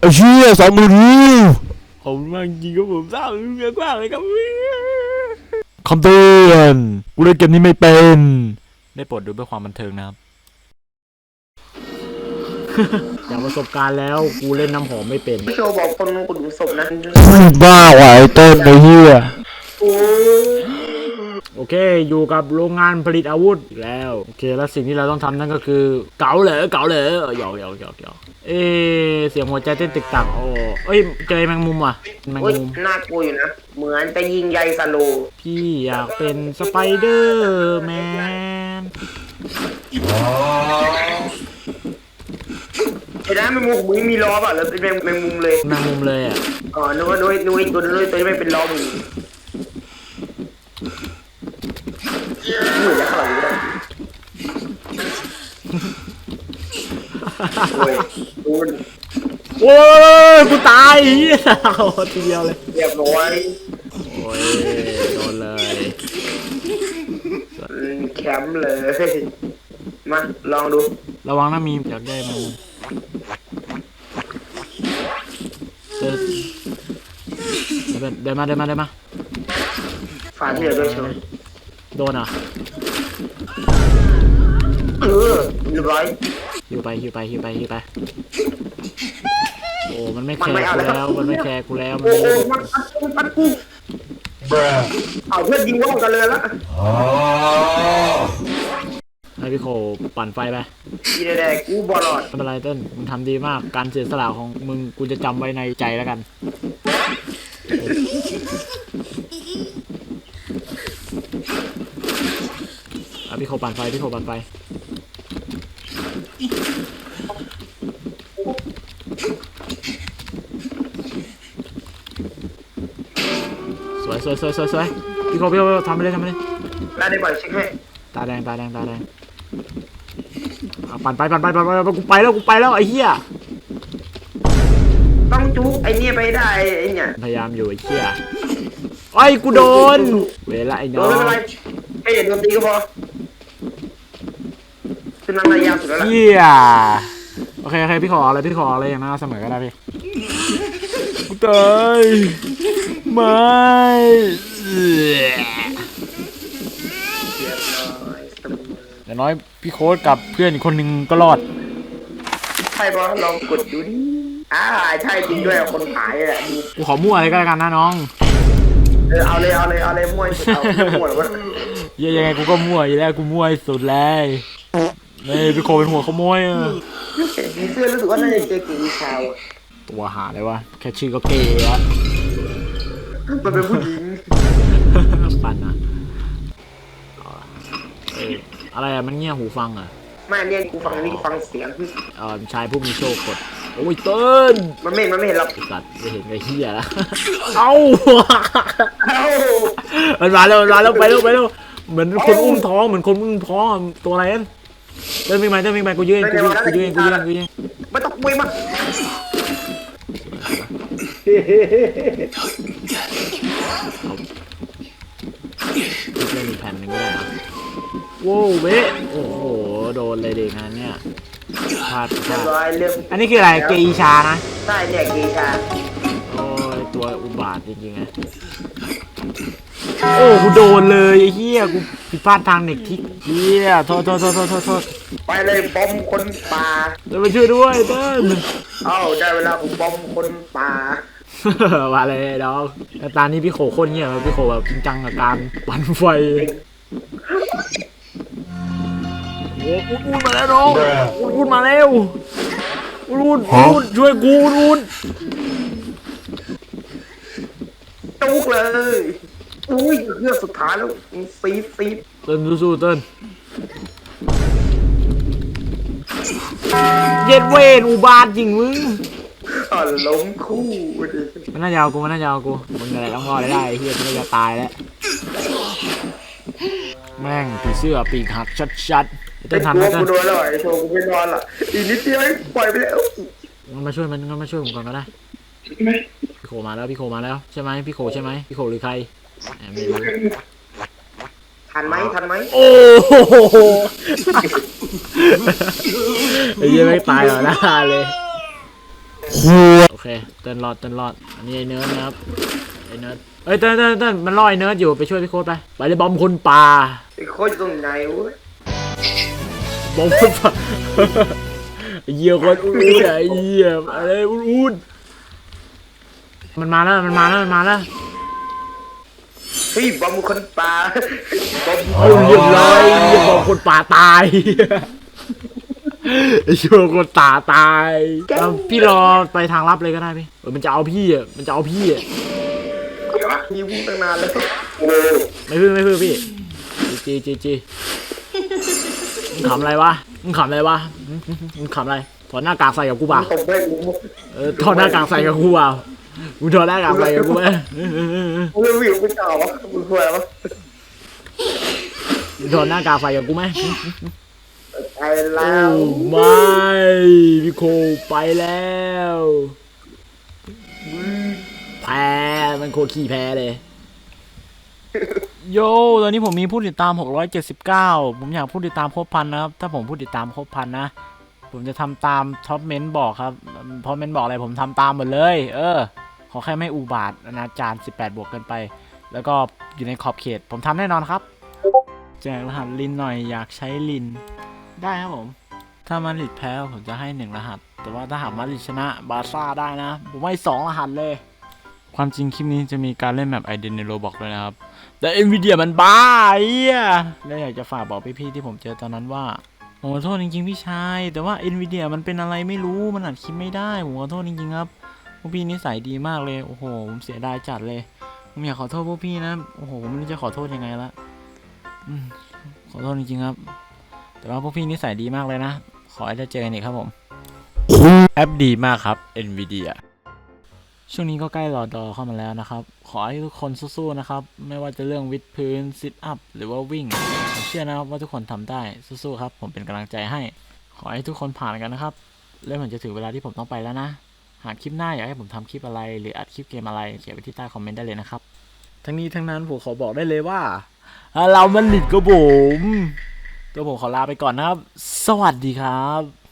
ไอ้เชี่ยสองมือรู้ผมมากจริงครับผมทราบเรื่องกว้างเลยครับคำเตือนกูเล่นเกมนี้ไม่เป็น ได้โปรดดูเพื่อความบันเทิงนะครับ จากประสบการณ์แล้วกูเล่นน้ำหอมไม่เป็นพี่โชว์บอกคนขุดหลุมศพนะบ้าว่ะไอ้เต้นไอ้เหี้ย โอ้ย โอเค อยู่กับโรงงานผลิตอาวุธอีกแล้ว โอเค แล้วสิ่งที่เราต้องทำนั่นก็คือเก๋าเหรอเก๋าเหรอเออหยอกหยอกหยอกหยอกเอ๊ะเสียงหัวใจเต้นตึกตักโอ้เอ้ย เจอแมงมุมอะแมงโอ้ยมุมน่ากลัวอยู่นะ เหมือนจะยิงใยสโลว์พี่อยากเป็นสไปเดอร์แมนไอ้น้ำแมงมุมมึงมีล้อป่ะแล้วเป็นแมงแมงมุมเลยแมงมุมเลยอะ อ๋อนึกว่านึกว่านึกว่าไอ้ตัวนึกว่าตัวนี้ไม่เป็นล้อมึงเหมือนจะเข้าหลังได้โอ้ยดูนโอ้ยกูตายเหี้ยโอ้ทีเดียวเลย เรียบร้อยโอ้ยโดนเลยอืมแคมป์เลย มาลองดูระวังนะมีอยากได้มงมุมเดินเดินเดินมาเดินมาเดินมาฝาที่เหลือด้วยใช่ไหม โดนอะเออเรียบร้อย ฮิวไปฮิวไปฮิวไปฮิวไป โอ้ มันไม่แคร์กูแล้ว มันไม่แคร์กูแล้วมันโอ้โหไม่มันปัดกูปัดกูเอาเพื่อนยิงว่าวกันเลยละให้พี่โคปั่นไฟไป ยีแดงกูบอลอดไม่เป็นไรเต้นมึงทำดีมาก การเสียสละของมึงกูจะจำไว้ในใจแล้วกัน อะ พี่โคปั่นไฟพี่โคปั่นไฟสวยสวยสวยสวยสวยพี่โคพี่โคพี่โคทำไปเลยทำไปเลยได้ได้บ่อยเช็คให้ตาแดงตาแดงตาแดงอะปั่นไปปั่นไปปั่นไปปั่นไปกูไปแล้วกูไปแล้วไอ้เหี้ยต้องจุกไอ้เนี่ยไปได้ไอ้เนี่ยพยายามอยู่ไอ้เหี้ยไอ้ยกูโดนเวลาไอ้โดน้อนงไม่เป็นไรแค่อย่าโดนตีก็พอ คือนันระยะสุดแล้วล่ะเหี้ยโอเคโอเคพี่ขออะไรพี่ขออะไรอย่างนั้นเอาเสมอก็ได้พี่กูตายไม่เอื้อเรียบร้อยเสมออย่างน้อยพี่โค้ดกับเพื่อนอีกคนนึงก็รอด ใช่ปะลองกดดูดิอ่าใช่จริงด้วยคนขายอะดูกูขอมั่วอะไรก็แล้วกันนะน้องเออเอาเลยเอาเลยเอาเลยมั่วสุดเอามั่วหรือว่า เหี้ยยังไงกูก็มั่วอยู่แล้วกูมั่วที่สุดเลย นี่พี่โคเป็นหัวขโมยอะมีเสื้อรู้สึกว่าน่าจะเจอกี่ชาวอะตัวหาเลยวะแค่ชื่อก็เกย์อะมันเป็นผู้หญิงปันอะเอ้ยอะไรอะมันเงี่ยหูฟังอะไม่เนี่ยกูฟังนี่กูฟังเสียง เออชายผู้มีโชคกดโอ้ยเติ้ลมันไม่เห็นมันไม่เห็นหรอกสัตว์ไม่เห็นไอ้เหี้ยแล้วเอ้าเอ้ามันมาแล้วมันมาแล้วไปแล้วไปแล้วเหมือนคนอุ้มท้องเหมือนคนอุ้มท้องอะตัวอะไรนั่น เติ้ลวิ่งมาเติ้ลวิ่งมากูยืนกูยืนกูยืนกูยืนกูยืนไม่ต้องคุยมากเล่นอีกแผ่นหนึ่งก็ได้ครับโว้วเว้ยโอ้โหโดนเลยเด็กงานเนี่ยพลาดพเรีลายบดร้อยเรื่องอันนี้คืออะไรเกอีชานะ ใช่เนี่ยกีชาโอ้ ยตัวอุบาทจริงๆไงโอ้กูโดนเลยไอ้เหี้ยกูผิดพลาดทางเน็กทิกเหี้ยโทษโทษโทษโทษโทษโทษไปเลยบอมคนป่าเดี๋ยวมาช่วยด้วยเต้นเอ้าได้เวลาผมบอมคนป่ามาเลยน้องแต่ตอนนี้พี่โขโคตรเงียบเลยพี่โขแบบจริงจังกับการปั่นไฟโอ้อุดอุดมาแล้วน้องอุดอุดมาแล้วอุดอุดอุดช่วยกูอุดอุด จุกเลยอุ้ยเรื่องสุดท้ายแล้วซีดซีดเต้นสู้ๆเต้นเย็ดเวนอุบาทจริงมึง อ่อนล้มคู่ดิมันน่ายาวกูมันน่ายาวกูมึงอะไรต้องรอดได้ไอ้เฮียกูจะตายแล้วแม่งผีเสื้อปีกหักชัดๆไอ้เต้นทันตัไหมวเต้กูนโดนแล้วไอ้โชว์กูไม่นอนละอีกนิดเดียวปล่อยไปแล้วงั้นมาช่วยมันงั้นมาช่วยผมก่อนก็ได้ พี่โคมาแล้วพี่โคมาแล้วใช่ไหมพี่โคใช่ไหมพี่โคหรือใครแหมไม่รู้ทันไหมทันไหมโอ้โหไอ้เหี้ยังไม่ตายหรอหน้าเลยหัวโอเคเต้นรอดเต้นรอดอันนี้ไอ้เนิร์ดนะครับไอ้เนิร์ดเอ้ยเต้นเต้นเต้นมันล่อไอ้เนิร์ดอยู่ไปช่วยพี่โค้ดไปไปเลยบอมคนป่าไอ้โคตรตรงไหนวะบอมคนป่าไอ้เหี้ยคนอุ้ยไอ้เหี้ยอะไรอุ้นๆ มันมาแล้วมันมาแล้วมันมาแล้วเฮ้ยบอมคนป่าบอมเอาเรียบร้อยไอ้เหี้ยบอมคนป่าตายไอ้เหี้ยคนตาตายเอาพี่รอไปทางลับเลยก็ได้พี่เออมันจะเอาพี่อะมันจะเอาพี่อะมีวุ้งตั้งนานแล้วโอ้ไม่พึ่งไม่พึ่งพี่จีจีจีมึงขำอะไรวะมึงขำอะไรวะมึงมึงขำอะไรถอดหน้ากากใส่กับกูป่ะตบได้กูเออถอดหน้ากากใส่กับกูป่ะ มึงถอดหน้ากากใส่กับกูไหมมึงวิวกูต่อวะมึงควรวะมึงถอดหน้ากากใส่กับกูไหมไปแล้โอ้วไม่พี่โคไปแล้วแพ้มันโคขี่แพ้เลย โยตอนนี้ผมมีผู้ติดตาม 679 ผมอยากผู้ติดตามครบพันนะครับ ถ้าผมผู้ติดตามครบพันนะ ผมจะทำตามท็อปเมนต์บอกครับพอเมนต์บอกอะไรผมทำตามหมดเลย เออ ขอแค่ไม่อุบาทอนาจาร18 บวกเกินไป แล้วก็อยู่ในขอบเขต ผมทำแน่นอนครับ แจกรหัสลินหน่อยอยากใช้ลิน ได้ครับผม ถ้ามาริดแพ้ผมจะให้หนึ่งรหัส แต่ว่าถ้าหากมาริดชนะบาซ่าได้นะ ผมให้สองรหัสเลย ความจริงคลิปนี้จะมีการเล่นแมปไอเดนในโรบอกด้วยนะครับ แต่เอ็นวีเดียมันบ้าไอ้เหี้ยแล้วอยากจะฝากบอกพี่ๆที่ผมเจอตอนนั้นว่าผมขอโทษจริงๆพี่ชาย แต่ว่าเอ็นวีเดียมันเป็นอะไรไม่รู้ มันอัดคลิปไม่ได้ ผมขอโทษจริงๆครับ พวกพี่นิสัยดีมากเลย โอ้โห ผมเสียดายจัดเลย ผมอยากขอโทษพวกพี่นะ โอ้โห ผมไม่รู้จะขอโทษยังไงละอืมขอโทษจริงๆครับ แต่ว่าพวกพี่นิสัยดีมากเลยนะ ขอให้ได้เจอกันอีกครับผม แอปดีมากครับ NVIDIA ช่วงนี้ก็ใกล้รอดอเข้ามาแล้วนะครับ ขอให้ทุกคนสู้ๆนะครับ ไม่ว่าจะเรื่องวิดพื้นซิทอัพหรือว่าวิ่ง ผมเชื่อนะครับว่าทุกคนทำได้สู้ๆครับ ผมเป็นกำลังใจให้ ขอให้ทุกคนผ่านกันนะครับ แล้วเหมือนจะถึงเวลาที่ผมต้องไปแล้วนะ หากคลิปหน้าอยากให้ผมทำคลิปอะไร หรืออัดคลิปเกมอะไรเขียนไว้ที่ใต้คอมเมนต์ได้เลยนะครับ ทั้งนี้ทั้งนั้นผมขอบอกได้เลยว่าเรามันหลิดกับผมตัวผมขอลาไปก่อนนะครับ สวัสดีครับ